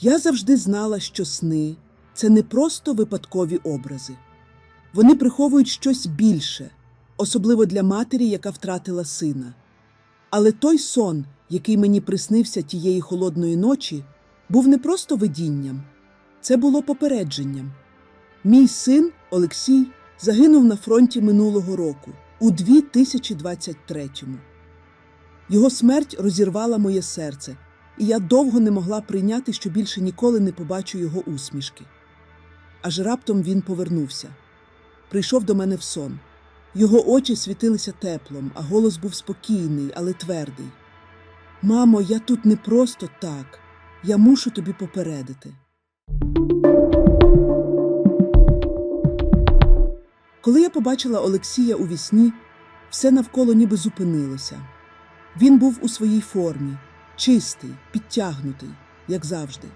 Я завжди знала, що сни це не просто випадкові образи. Вони приховують щось більше, особливо для матері, яка втратила сина. Але той сон, який мені приснився тієї холодної ночі, був не просто видінням, це було попередженням. Мій син Олексій загинув на фронті минулого року, у 2023-му. Його смерть розірвала моє серце, і я довго не могла прийняти, що більше ніколи не побачу його усмішки. Аж раптом він повернувся. Прийшов до мене в сон. Його очі світилися теплом, а голос був спокійний, але твердий. Мамо, я тут не просто так. Я мушу тобі попередити. Коли я побачила Олексія у вісні, все навколо ніби зупинилося. Він був у своїй формі, чистий, підтягнутий, як завжди.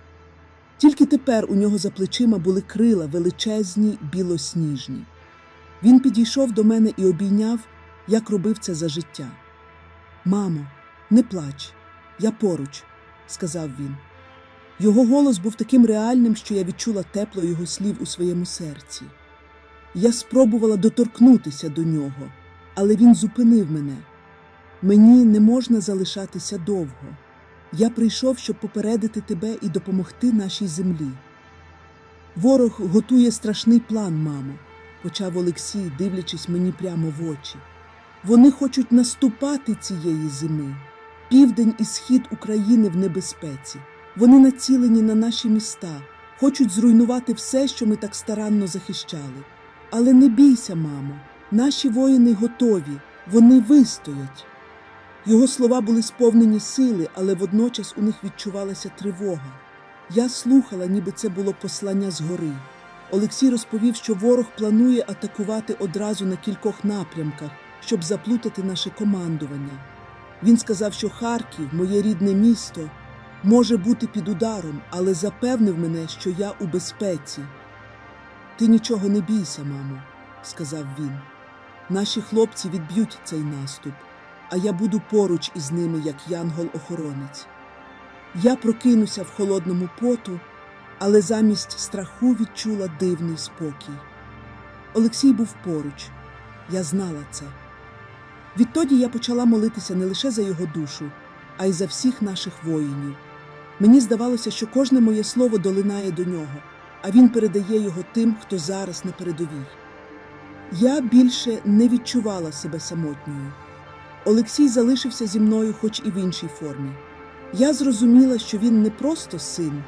Тільки тепер у нього за плечима були крила величезні, білосніжні. Він підійшов до мене і обійняв, як робив це за життя. Мамо, не плач, я поруч, сказав він. Його голос був таким реальним, що я відчула тепло його слів у своєму серці. Я спробувала доторкнутися до нього, але він зупинив мене. Мені не можна залишатися довго. Я прийшов, щоб попередити тебе і допомогти нашій землі. Ворог готує страшний план, мамо, почав Олексій, дивлячись мені прямо в очі. Вони хочуть наступати цієї зими. Південь і схід України в небезпеці. Вони націлені на наші міста, хочуть зруйнувати все, що ми так старанно захищали. Але не бійся, мамо, наші воїни готові, вони вистоять. Його слова були сповнені сили, але водночас у них відчувалася тривога. Я слухала, ніби це було послання згори. Олексій розповів, що ворог планує атакувати одразу на кількох напрямках, щоб заплутати наше командування. Він сказав, що Харків, моє рідне місто, може бути під ударом, але запевнив мене, що я у безпеці. Ти нічого не бійся, мамо, сказав він. Наші хлопці відб'ють цей наступ, а я буду поруч із ними, як янгол-охоронець. Я прокинуся в холодному поту, але замість страху відчула дивний спокій. Олексій був поруч, я знала це. Відтоді я почала молитися не лише за його душу, а й за всіх наших воїнів. Мені здавалося, що кожне моє слово долинає до нього, а він передає його тим, хто зараз на передовій. Я більше не відчувала себе самотньою. Олексій залишився зі мною, хоч і в іншій формі. Я зрозуміла, що він не просто син,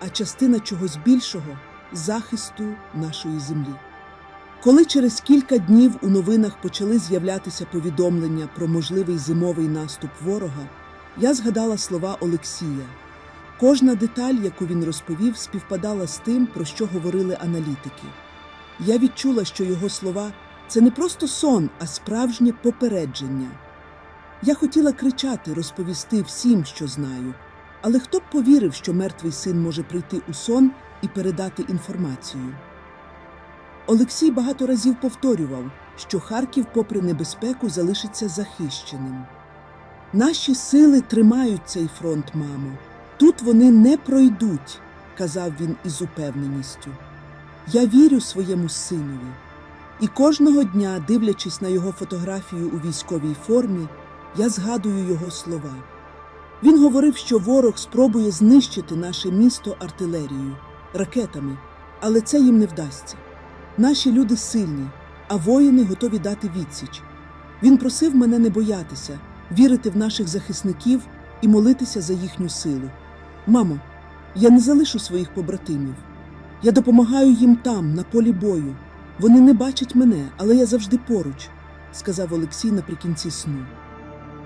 а частина чогось більшого захисту нашої землі. Коли через кілька днів у новинах почали з'являтися повідомлення про можливий зимовий наступ ворога, я згадала слова Олексія. Кожна деталь, яку він розповів, співпадала з тим, про що говорили аналітики. Я відчула, що його слова це не просто сон, а справжнє попередження. Я хотіла кричати, розповісти всім, що знаю, але хто б повірив, що мертвий син може прийти у сон і передати інформацію? Олексій багато разів повторював, що Харків, попри небезпеку, залишиться захищеним. Наші сили тримають цей фронт, мамо. Тут вони не пройдуть, казав він із упевненістю. Я вірю своєму синові. І кожного дня, дивлячись на його фотографію у військовій формі, я згадую його слова. Він говорив, що ворог спробує знищити наше місто артилерією, ракетами, але це їм не вдасться. Наші люди сильні, а воїни готові дати відсіч. Він просив мене не боятися, вірити в наших захисників і молитися за їхню силу. Мамо, я не залишу своїх побратимів. Я допомагаю їм там, на полі бою. Вони не бачать мене, але я завжди поруч, сказав Олексій наприкінці сну.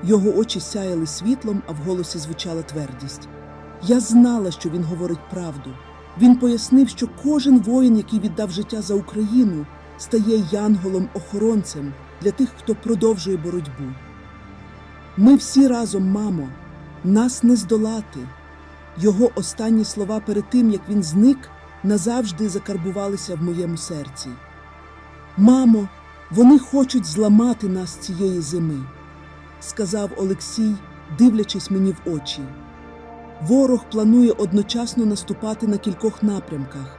Його очі сяяли світлом, а в голосі звучала твердість. Я знала, що він говорить правду. Він пояснив, що кожен воїн, який віддав життя за Україну, стає янголом-охоронцем для тих, хто продовжує боротьбу. Ми всі разом, мамо, нас не здолати. Його останні слова перед тим, як він зник, назавжди закарбувалися в моєму серці. Мамо, вони хочуть зламати нас цієї зими, сказав Олексій, дивлячись мені в очі. Ворог планує одночасно наступати на кількох напрямках.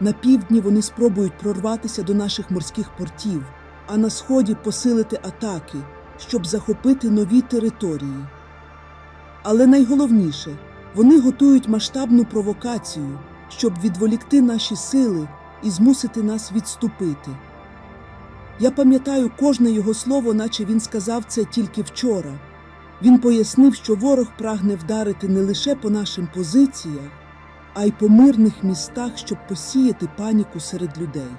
На півдні вони спробують прорватися до наших морських портів, а на сході посилити атаки, щоб захопити нові території. Але найголовніше, вони готують масштабну провокацію, щоб відволікти наші сили і змусити нас відступити. Я пам'ятаю кожне його слово, наче він сказав це тільки вчора. Він пояснив, що ворог прагне вдарити не лише по нашим позиціях, а й по мирних містах, щоб посіяти паніку серед людей.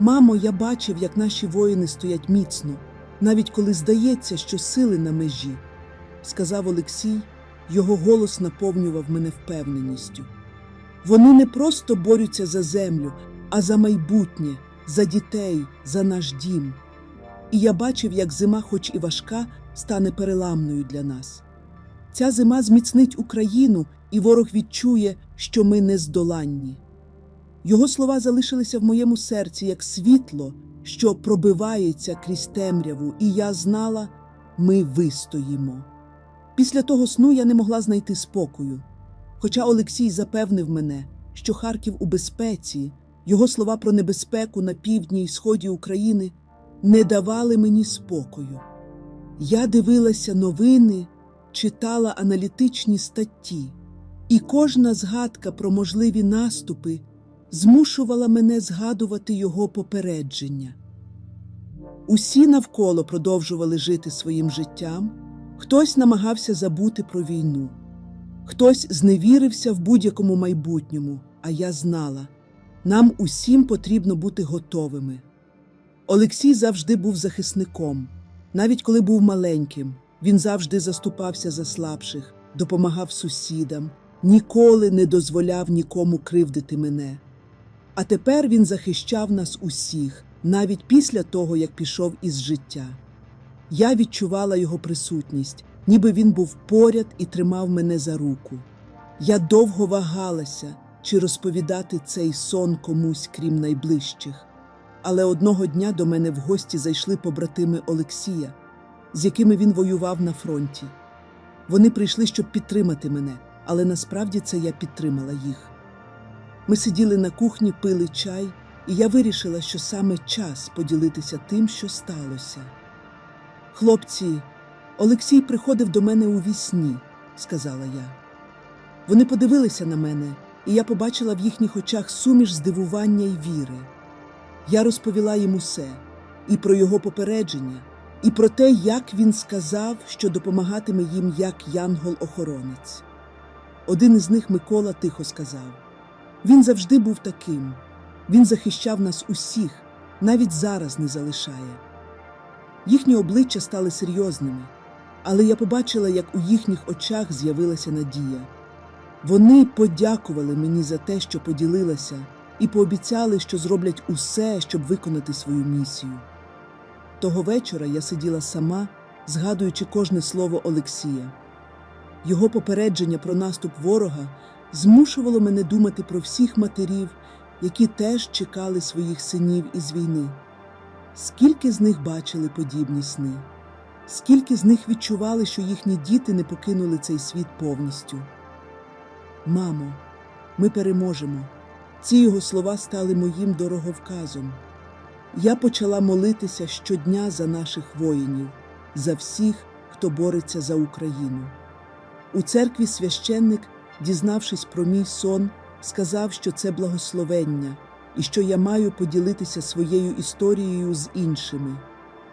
Мамо, я бачив, як наші воїни стоять міцно, навіть коли здається, що сили на межі, сказав Олексій, його голос наповнював мене впевненістю. Вони не просто борються за землю, а за майбутнє, за дітей, за наш дім. І я бачив, як зима, хоч і важка, стане переламною для нас. Ця зима зміцнить Україну, і ворог відчує, що ми нездоланні. Його слова залишилися в моєму серці як світло, що пробивається крізь темряву, і я знала, ми вистоїмо. Після того сну я не могла знайти спокою. Хоча Олексій запевнив мене, що Харків у безпеці, його слова про небезпеку на півдні й сході України не давали мені спокою. Я дивилася новини, читала аналітичні статті, і кожна згадка про можливі наступи змушувала мене згадувати його попередження. Усі навколо продовжували жити своїм життям, хтось намагався забути про війну, хтось зневірився в будь-якому майбутньому, а я знала, нам усім потрібно бути готовими. Олексій завжди був захисником. Навіть коли був маленьким, він завжди заступався за слабших, допомагав сусідам, ніколи не дозволяв нікому кривдити мене. А тепер він захищав нас усіх, навіть після того, як пішов із життя. Я відчувала його присутність, ніби він був поряд і тримав мене за руку. Я довго вагалася, чи розповідати цей сон комусь, крім найближчих. Але одного дня до мене в гості зайшли побратими Олексія, з якими він воював на фронті. Вони прийшли, щоб підтримати мене, але насправді це я підтримала їх. Ми сиділи на кухні, пили чай, і я вирішила, що саме час поділитися тим, що сталося. Хлопці, Олексій приходив до мене у вісні, сказала я. Вони подивилися на мене, і я побачила в їхніх очах суміш здивування й віри. Я розповіла їм усе і про його попередження, і про те, як він сказав, що допомагатиме їм як янгол-охоронець. Один із них Микола тихо сказав: він завжди був таким, він захищав нас усіх, навіть зараз не залишає. Їхні обличчя стали серйозними, але я побачила, як у їхніх очах з'явилася надія. Вони подякували мені за те, що поділилася і пообіцяли, що зроблять усе, щоб виконати свою місію. Того вечора я сиділа сама, згадуючи кожне слово Олексія. Його попередження про наступ ворога змушувало мене думати про всіх матерів, які теж чекали своїх синів із війни. Скільки з них бачили подібні сни, скільки з них відчували, що їхні діти не покинули цей світ повністю. Мамо, ми переможемо. Ці його слова стали моїм дороговказом. Я почала молитися щодня за наших воїнів, за всіх, хто бореться за Україну. У церкві священник, дізнавшись про мій сон, сказав, що це благословення і що я маю поділитися своєю історією з іншими.